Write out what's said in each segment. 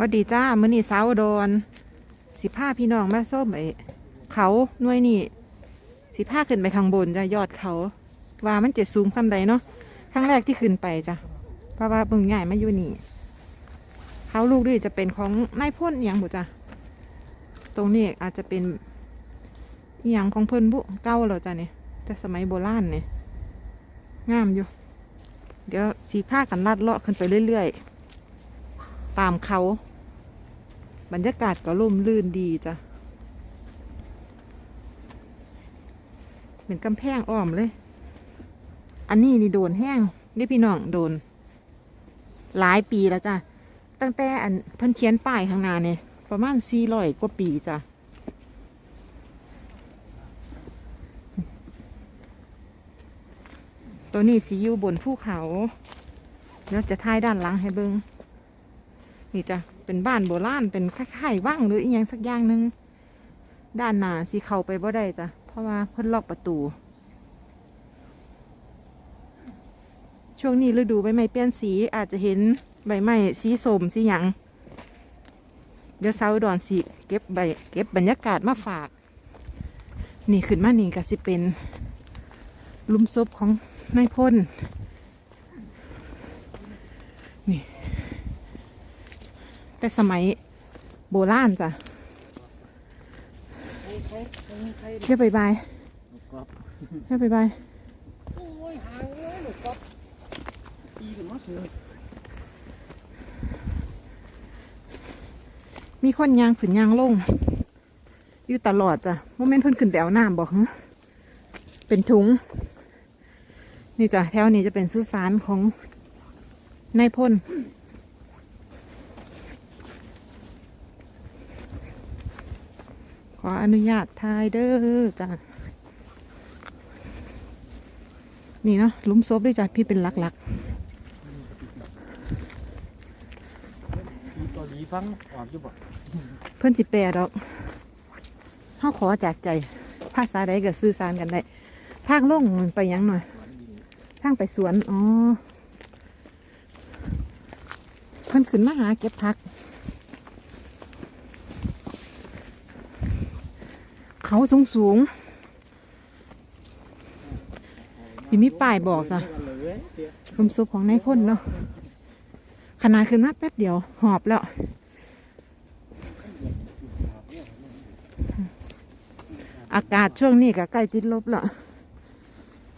วัดดีจ้ามื้อนี้สาวอุดรสิพาพี่น้องมาส้มไอเขาหน่วยนี่สิพาขึ้นไปข้างบนจ้ะยอดเขา ว่ามันจะสูงส่ำใดเนาะครั้งแรกที่ขึ้นไปจ้ะเพราะว่าเบิ่งใหญ่มาอยู่นี่ เขาลูกด้วยจะเป็นของนายพ่นอย่างบุจ้ะตรงนี้อาจจะเป็นอย่างของเพิ่นบุเก่าแล้วจ้ะเนี่ยแต่สมัยโบราณเนี่ยงามอยู่ เดี๋ยวสีผ้ากันลัดเลาะขึ้นไปเรื่อย ๆ ตามเขา บรรยากาศก็ร่มรื่นดีจ้ะเหมือนกำแพงอ้อมเลย อันนี้นี่โดนแห้งนี่พี่น้องโดน หลายปีแล้วจ้ะ ตั้งแต่อันพิ่นเขียนป้ายข้างหน้าเนี่ยประมาณสี่ร้อยกว่าปีจ้ะตัวนี้สีอยู่บนภูเขาเดี๋ยวจะถ่ายด้านหลังให้เบิงนี่จ้ะ เป็นบ้านโบราณเป็นคล้ายๆว่างหรืออีกอย่างสักอย่างหนึ่งด้านหน้าสีเข้าไปบ่ได้จ้ะเพราะว่าเพิ่นล็อกประตู ช่วงนี้ฤดูใบไม้เปลี่ยนสีอาจจะเห็นใบไม้สีส้มสีหยังเดี๋ยวเสาดอนสีเก็บใบเก็บบรรยากาศมาฝาก นี่ขึ้นมานี่ก็สิเป็นลุมศพของนายพล แต่สมัยโบราณจ้ะเรียบายบายเรียบายบายโอ้ยหางเลยหนูก๊อฟตีถึงมาสูงมีคนยางขึ้นยางลง อยู่ตลอดจ้ะโมเมนต์เพิ่นขึ้นไปเอาน้ำบอกฮะเป็นถุง นี่จ้ะแถวนี้จะเป็นสุสานของนายพล ข ออนุญาตทายเด้อจ้ะนี่เนาะหลุมศพด้วยจ้ะพี่เป็นหลักตีตัวดีฟังออกอยู่บ่ๆเพิ่นสิแปลดอกเฮาขอจากใจ ภาษาใดก็สื่อสารกันได้ทางลงมันไปหยังหน่อย ทางไปสวน อ๋อ เพิ่นขึ้นมาหาเก็บผัก เขาสูงสูงๆที่มีป้ายบอกจ้ะลมซุปของนายพ่นเนาะขนาดขึ้นมาแป๊บเดียว หอบแล้ว อากาศช่วงนี้ก็ใกล้ติดลบแล้ว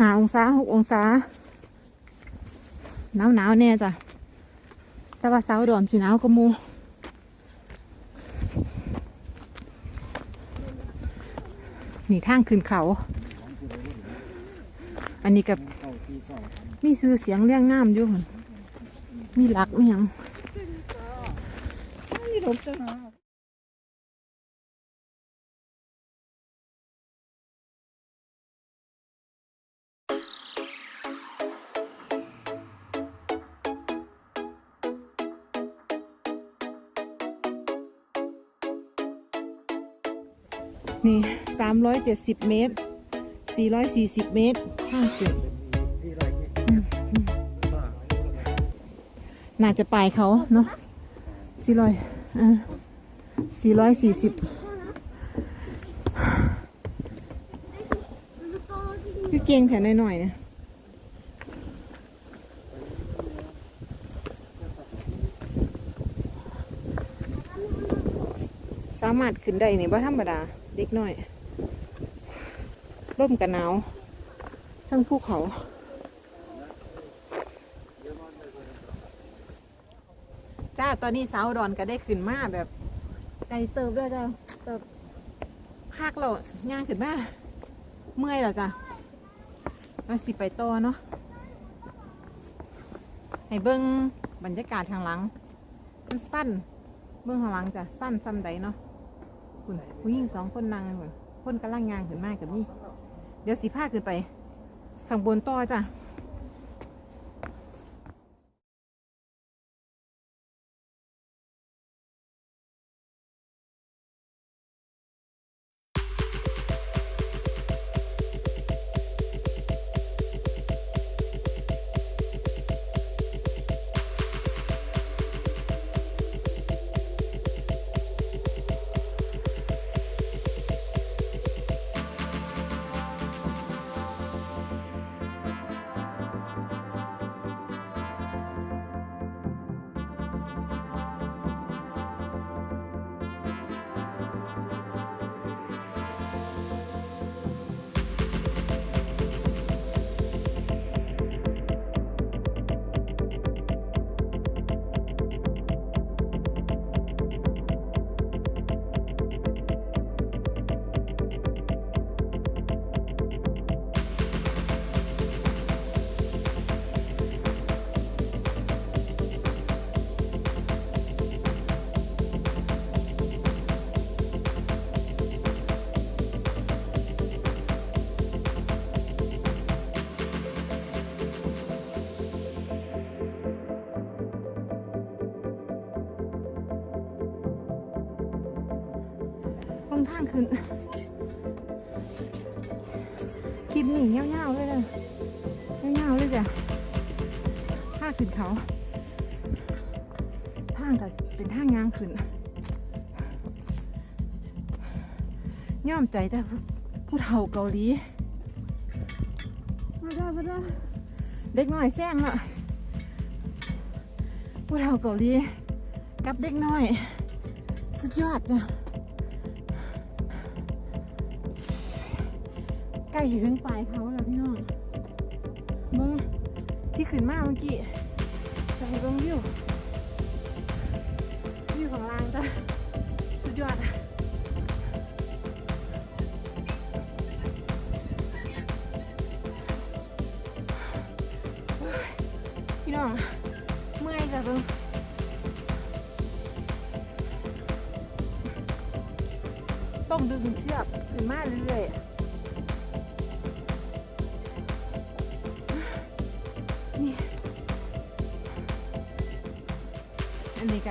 หาองศาหกองศาหนาวหนาวแน่จ้ะ แต่ว่าเสาดอนสีหนาวก็มู นี่ทางขึ้นเขา อันนี้กับมีซื้อเสียงเรียงน้ำอยู่หั่นมีหลักมีหยังนี่รบจังนะ นี่สามร้อยเจ็ดสิบเมตรสี่ร้อยสี่สิบเมตรข้าสุดที่ไรเนี่ยน่าจะปลายเขาเนาะสี่ร้อยอ่าสี่ร้อยสี่สิบคือเก่งแผ่นหน่อยๆเนี่ยสามารถขึ้นได้นี่ว่ธรรมดา เด็กน้อยร่มกันหนาวช่างภูเขา จ้าตอนนี้สาวอุดอนก็ได้ขึ้นมาแบบไกลเติบด้วยจ้าแบบคากเราย่างขึ้นมาเมื่อยแล้วจ้ะมาสิไปต่อเนาะให้เบิ้งบรรยากาศทางหลัง มันสั้น เบื้องข้างหลังจ้ะสั้นซ้ำใดเนาะ คุณผู้หญิงสองคนนั่งพุ่นคนกำลังงานขึ้นมากับนี่เดี๋ยวสีผ้าขึ้นไปข้างบนต่อจ้ะ ขึ้นเขาทางก็เป็นทางยางขึ้นย่อมใจแต่ผู้เฒ่าเกาหลีมาได้มาได้เด็กน้อยแซงละผู้เฒ่าเกาหลีกับเด็กน้อย สุดยอดนะใกล้ถึงปลายเขาแล้วพี่น้องมึงที่ขึ้นมาเมื่อกี้จะ ให้เบิ่งวิววิวของลางจ้ะสุดยอดพี่น้องเมื่อยจ้ะเบิ่งต้องดึงเชือกขึ้นมาเรื่อยๆ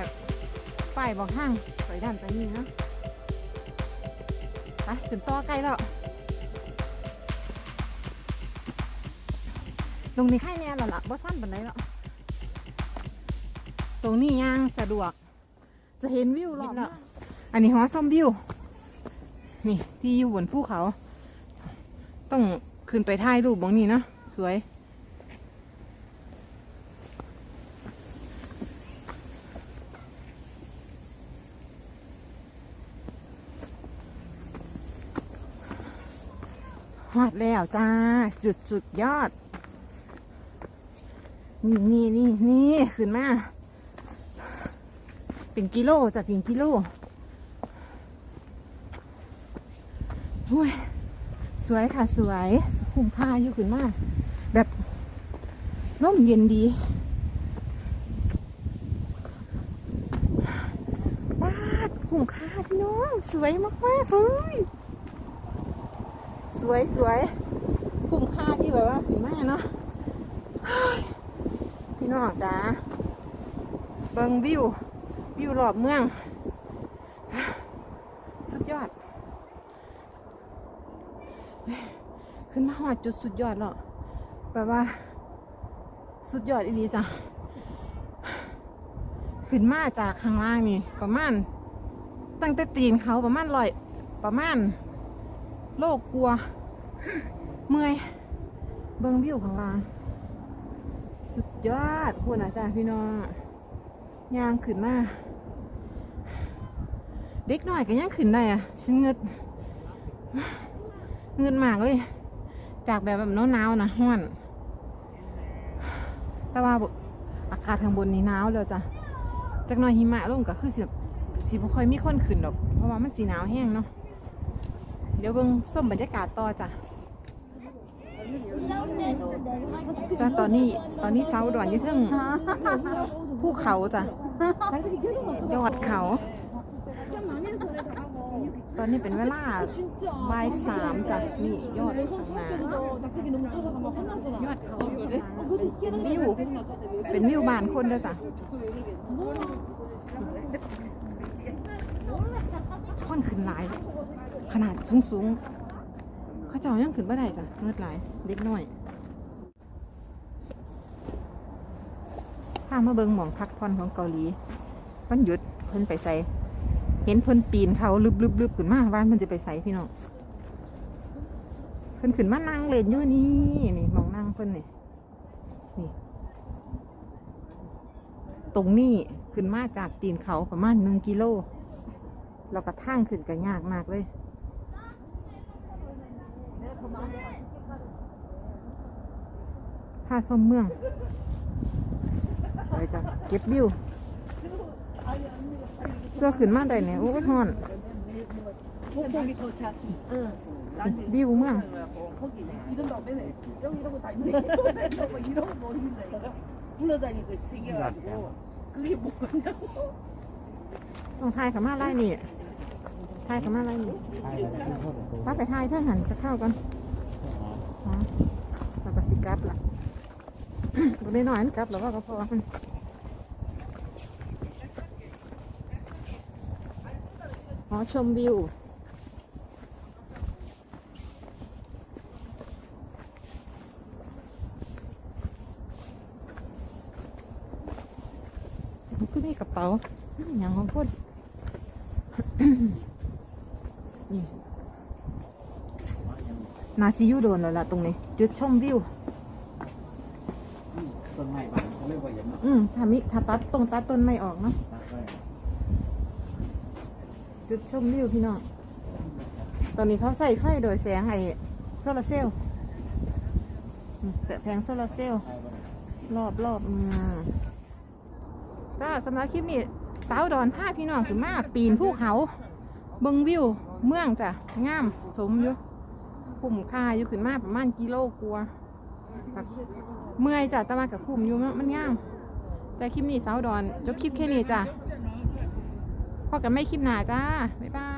อันนี้กับป้ายบอกทางไปด้านไปนี่นะไปถึงต่อใกล้แล้วตรงนี้ค่ายแน่แล้วล่ะบ่สั้นปานใดแล้วตรงนี้ย่างสะดวก จะเห็นวิวรอบแล้วอันนี้หอส้มวิว นี่ที่อยู่บนภูเขา ต้องขึ้นไปถ่ายรูปบองนี้เนาะสวย อดแล้วจ้า จุดสุดยอด นี่นี่นี่นี่ขึ้นมา เป็นกิโลจากเป็นกิโลห้ยสวยค่ะสวยคุ้มค่าอยู่ขึ้นมาแบบร่มเย็นดีบ้าคุ้มค่าพี่น้อง สวยมากๆเลย วยสวยคุ้มค่าที่แบบว่าขึ้นมาเนาะเฮ้ยพี่น้องจ้าเบิงวิว วิวรอบเมือง สุดยอด ขึ้นมาหอดจุดสุดยอดแล้วแปลว่า สุดยอดอีนีจ้ะขึ้นมาจากข้างล่างนี่ประมาณ ตั้งแต่ตีนเขาประมาณลอยประมาณโลกกลัว เมื่อย เบิ้งวิวข้างล่าง สุดยอดพูดนะจ้าพี่น้องย่างขึ้นมาเด็กหน่อยก็ยังขึ้นได้อะฉันเงิดเงินมากเลย จากแบบแบบหนาวๆนะห้อน แต่ว่าอากาศทางบนนี่หนาวแล้วจ้ะจากหน่อยหิมะลงก็คือสิบสิบ่ค่อยมีคนขึ้นดอก เพราะว่ามันสีหนาวแห้งเนาะ เดี๋ยวเบิ่งส้มบรรยากาศต่อจ้ะ จ้ะตอนนี้ตอนนี้เสาดอนยู่ทึ่งภูเขาจ้ะยอดเขา ตอนนี้เป็นเวลาบ่ายสามจ้ะนี่ยอดข้างหน้ายอดเขาเป็นวิวเป็นวิวบ้านคนด้อจ้ะคนขึ้นหลาย ขนาดสูงๆเขาเจ้ายังขึ้นบ่ได้จ้ะเงือดหลายเด็กน้อยพา มาเบิงหมองพักผ่อนของเกาหลีวันหยุดเพิ่นไปใส่เห็นเพิ่นปีนเขาลึบๆๆขึ้นมาว่ามันจะไปใส่พี่น้องเพิ่นขึ้นมานั่งเล่นอยู่นี่นี่มองนั่งเพิ่นนี่นี่ตรงนี้ขึ้นมาจากตีนเขาประมาณหนึ่งกิโลเราก็ทางขึ้นก็ยากมากเลยผ้าส้มเมือง วยจังเก็บบิวเสื้อขืนมาได้เนี่ยโอ้ยฮอนบิวเมืองต้องทายขามาไล่นี่ทายขามาไล่นี่ป้าไปทายถ้าหันจะเข้ากันอ๋อเราก็สิกับล่ะ ตัวน้อยนะครับแล้วว่าก็พอหอชมวิวก็มีกระเป๋าอย่างของคนนี่นาซิยูโดนแล้วล่ะตรงนี้ จุดชมวิว อืมถ้ามิถ้าตัดตรงตัดต้นไม่ออกเนาะตัดไว้จุดชมวิวพี่น้อง ตอนนี้เขาใส่ไฟโดยแสงไอ้โซลาร์เซลล์อืมแผงโซลาร์เซลล์ไว้ไว้รอบรอบอืมจ้าสำหรับคลิปนี้สาวดอนผ้าพี่น้องคือมาปีนภูเขาเบิงวิว เมืองจ้ะงาม สมอยู่คุ้มค่าอยู่ขึ้นมาประมาณกิโลกลัวาเมื่อยจ้ะแต่ว่ากับคุ้มอยู่มันมันงาม แต่คลิปนี้สาวดอน จบคลิปแค่นี้จ้ะพอกันไม่คลิปหนาจ้า บ๊ายบาย